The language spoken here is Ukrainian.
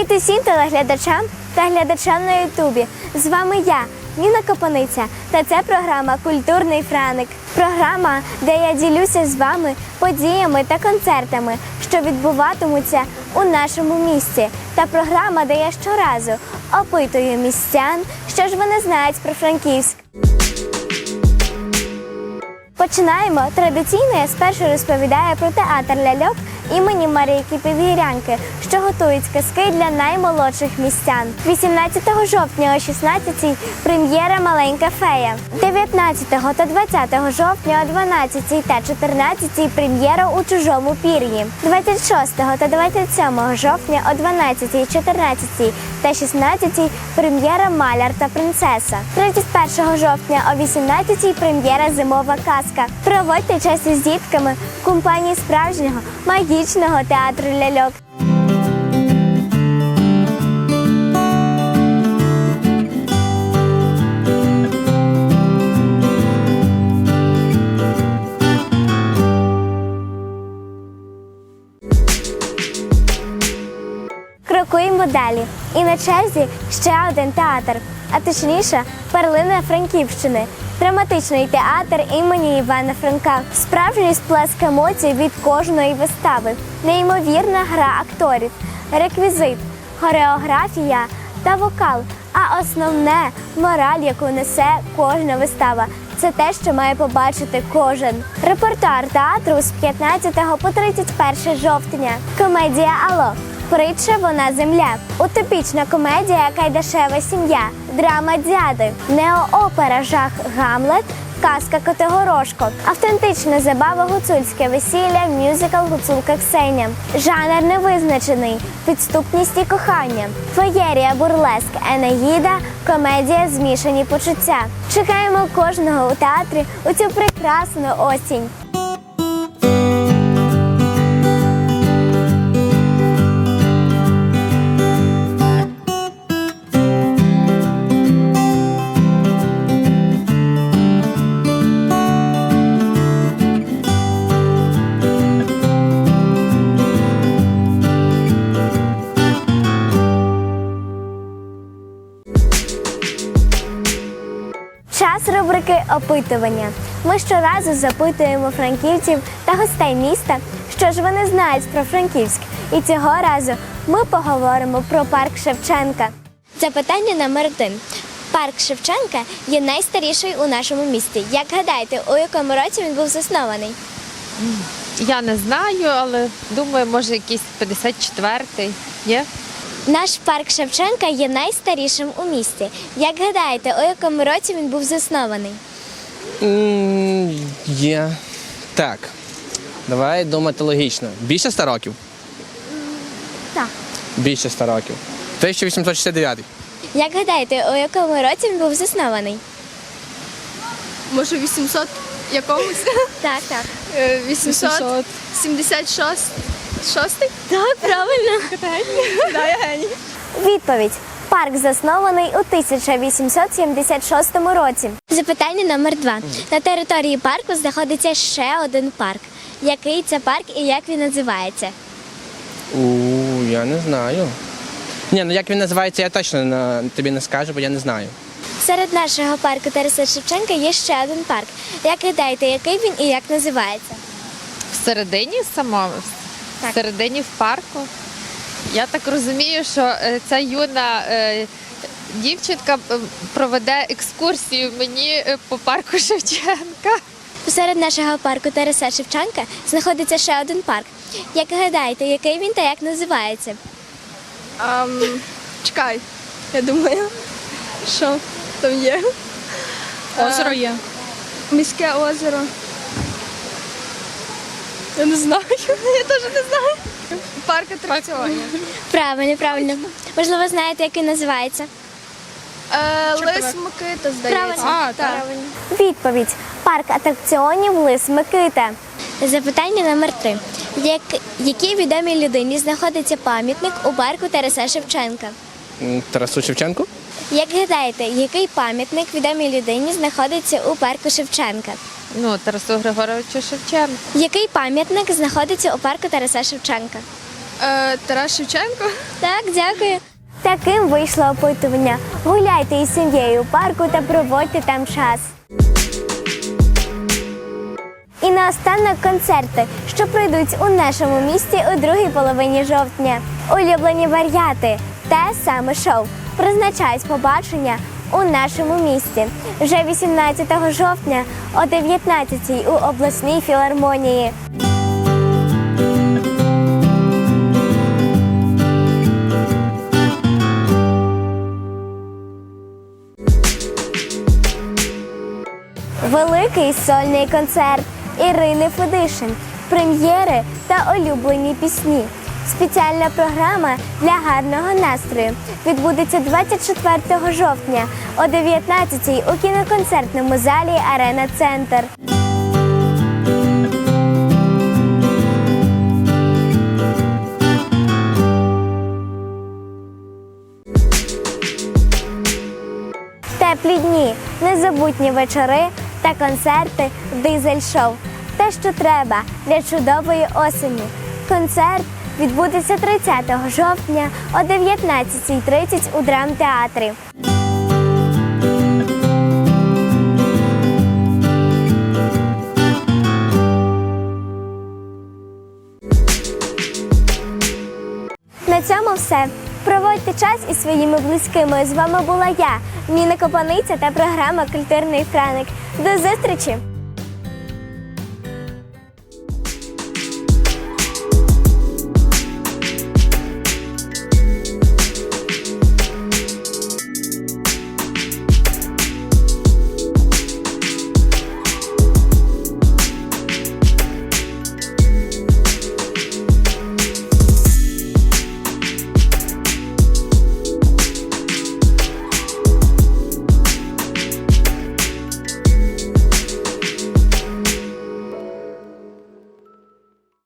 Привіт усім телеглядачам та глядачам на Ютубі. З вами я, Ніна Копаниця, та це програма Культурний Франик. Програма, де я ділюся з вами подіями та концертами, що відбуватимуться у нашому місті. Та програма, де я щоразу опитую містян, що ж вони знають про Франківськ. Починаємо. Традиційно я спершу розповідаю про театр ляльок імені Марійки Підгірянки, що готують казки для наймолодших містян. 18 жовтня о 16-й прем'єра Маленька фея. 19 та 20 жовтня о 12 та 14 прем'єра у чужому пір'ї. 26 та 27 жовтня о 12, 14 та 16 прем'єра Маляр та принцеса. 31 жовтня о 18 прем'єра Зимова казка. Проводьте час із дітками в компанії справжнього магічного театру ляльок. Крокуємо далі. І на черзі ще один театр, а точніше, перлина Франківщини. Драматичний театр імені Івана Франка. Справжній сплеск емоцій від кожної вистави, неймовірна гра акторів, реквізит, хореографія та вокал. А основне мораль, яку несе кожна вистава. Це те, що має побачити кожен. Репертуар театру з 15 по 31 жовтня. Комедія Ало. Притча вона земля. Утопічна комедія Кайдашева сім'я. Драма дяди. Неоопера Жах Гамлет. Казка Котигорошко. Автентична забава гуцульське весілля, мюзикл Гуцулка Ксеня. Жанр невизначений. Підступність і кохання. Феєрія бурлеск Енеїда. Комедія Змішані почуття. Чекаємо кожного у театрі у цю прекрасну осінь. Опитування. Ми щоразу запитуємо франківців та гостей міста, що ж вони знають про Франківськ. І цього разу ми поговоримо про парк Шевченка. Запитання номер один. Парк Шевченка є найстаріший у нашому місті. Як гадаєте, у якому році він був заснований? Я не знаю, але думаю, може якийсь 54-й. Є? Наш парк Шевченка є найстарішим у місті. Як гадаєте, у якому році він був заснований? Є. Так. Давай думати логічно. Більше 100 років? Так. Більше 100 років. 1869. Як гадаєте, у якому році він був заснований? Може 800 якомусь? Так, так. Е, 876? Шостий? Так, правильно. Да, я геній. Відповідь. Парк заснований у 1876 році. Запитання номер два. На території парку знаходиться ще один парк. Який це парк і як він називається? У, я не знаю. Ні, ну як він називається, я точно на- тобі не скажу, бо я не знаю. Серед нашого парку Тараса Шевченка є ще один парк. Як гадаєте, який він і як називається? Всередині самому, Так. всередині в парку. Я так розумію, що е, ця юна е, дівчинка е, проведе екскурсію мені по парку Шевченка. Серед нашого парку Тараса Шевченка знаходиться ще один парк. Як гадаєте, який він та як називається? Ам, чекай, я думаю, що там є. Озеро є. Міське озеро. Я не знаю. Я теж не знаю. Парк атракціонів. Правильно, правильно. Можливо, знаєте, як він називається? Е, Лис Микита, здається. Правильно. так. Відповідь. Парк атракціонів Лис Микита. Запитання номер три. Як, якій відомій людині знаходиться пам'ятник у парку Тараса Шевченка? Тарасу Шевченку? Як гадаєте, який пам'ятник відомій людині знаходиться у парку Шевченка? Ну, Тарасу Григоровичу Шевченку. Який пам'ятник знаходиться у парку Тараса Шевченка? Е, Тарас Шевченко. Так, дякую. Таким вийшло опитування. Гуляйте із сім'єю у парку та проводьте там час. І наостанок концерти, що пройдуть у нашому місті у другій половині жовтня. Улюблені варіати те саме шоу призначають побачення у нашому місті вже 18 жовтня о 19 у обласній філармонії. Великий сольний концерт Ірини Федишин, прем'єри та улюблені пісні. Спеціальна програма для гарного настрою відбудеться 24 жовтня о 19 у кіноконцертному залі Арена Центр. Теплі дні, незабутні вечори та концерти дизель-шоу. Те, що треба для чудової осені. Концерт відбудеться 30 жовтня о 19.30 у драмтеатрі. На цьому все. Проводьте час із своїми близькими. З вами була я, Міна Копаниця та програма Культурний Франик. До зустрічі!